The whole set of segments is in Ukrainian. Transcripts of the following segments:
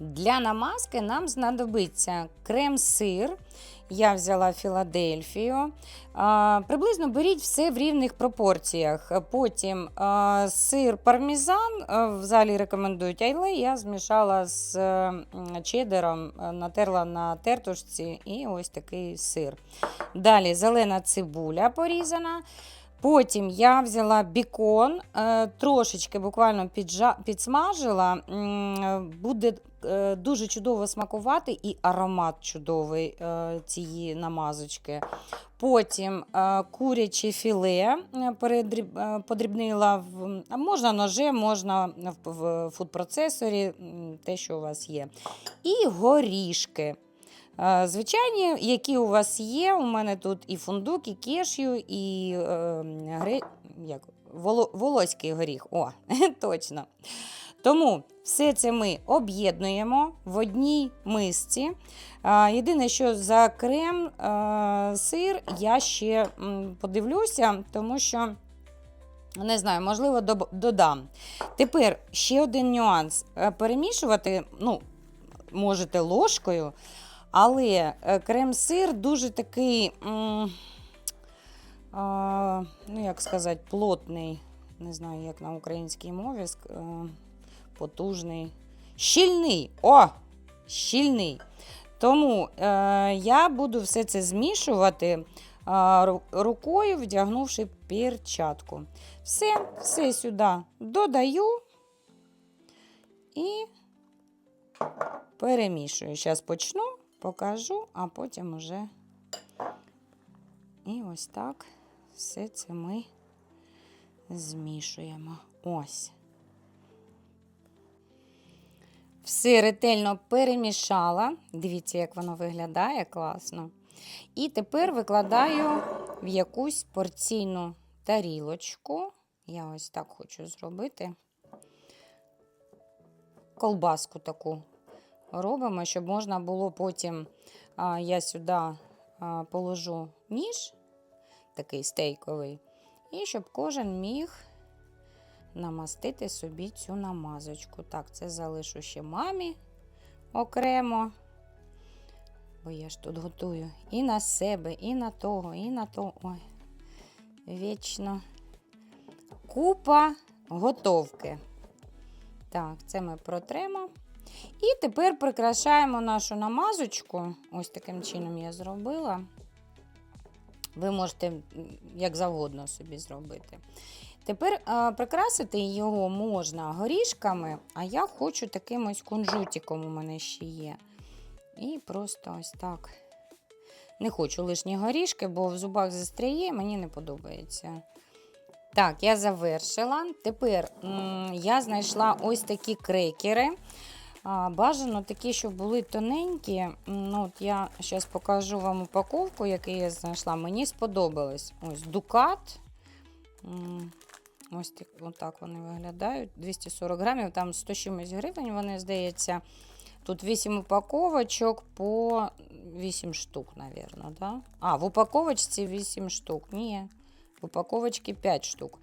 Для намазки нам знадобиться крем-сир. Я взяла Філадельфію. Приблизно беріть все в рівних пропорціях. Потім сир пармезан. В залі рекомендують айле. Я змішала з чедером, натерла на тертушці і ось такий сир. Далі зелена цибуля порізана. Потім я взяла бікон, е, трошечки буквально підсмажила. Буде е, дуже чудово смакувати і аромат чудовий е, цієї намазочки. Потім куряче філе подрібнила в, можна ножем, можна в фудпроцесорі, те, що у вас є. І горішки. Е, Звичайні, які у вас є. У мене тут і фундук, і кешю, і е, гре... як? Воло... волоський горіх. О, точно. Тому все це ми об'єднуємо в одній мисці. А, Єдине, що за крем, е, сир я ще подивлюся, тому що. Не знаю, можливо, додам. Тепер ще один нюанс. Е, Перемішувати, ну, можете ложкою, але е, крем-сир дуже такий, ну як сказати, плотний. Не знаю, як на українській мові. е, Потужний. Щільний. О! Щільний. Тому е, я буду все це змішувати ру- рукою, вдягнувши перчатку. Все, все сюди додаю і перемішую. Зараз почну, покажу, а потім уже. І ось так все це ми змішуємо. Ось. Все ретельно перемішала. Дивіться, як воно виглядає класно. І тепер викладаю в якусь порційну тарілочку. Я ось так хочу зробити. Колбаску таку робимо, щоб можна було потім. Я сюди положу ніж, такий стейковий, і щоб кожен міг намастити собі цю намазочку. Так, це залишу ще мамі окремо. Бо я ж тут готую і на себе, і на того, і на того. Ой, вічно. Купа готовки. Так, це ми протремо. І тепер прикрашаємо нашу намазочку. Ось таким чином я зробила. Ви можете як завгодно собі зробити. Тепер а, прикрасити його можна горішками, а я хочу таким ось кунжутиком у мене ще є. І просто ось так. Не хочу лишні горішки, бо в зубах застряє, мені не подобається. Так, я завершила. Тепер м, я знайшла ось такі крекери. Бажано такі, щоб були тоненькі. Ну, от я зараз покажу вам упаковку, яку я знайшла. Мені сподобалось. Ось дукат. Ось так, вони виглядають. 240 грамів, там 100 чимось гривень, вони, здається. Тут 8 упаковочок по 8 штук, мабуть. Да? А, в упаковочці 8 штук. Ні, в упаковочці 5 штук.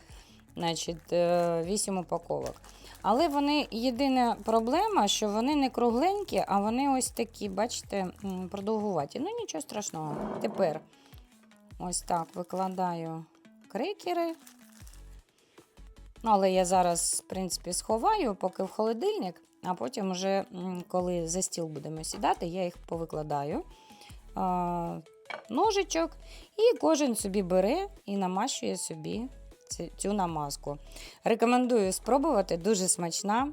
Значить, 8 упаковок. Але вони єдина проблема, що вони не кругленькі, а вони ось такі, бачите, продовгуваті. Ну, нічого страшного. Тепер ось так викладаю крекери. Ну, але я зараз, в принципі, сховаю, поки в холодильник, а потім, вже, коли за стіл будемо сідати, я їх повикладаю. Ножичок, і кожен собі бере і намащує собі цю намазку. Рекомендую спробувати, дуже смачна.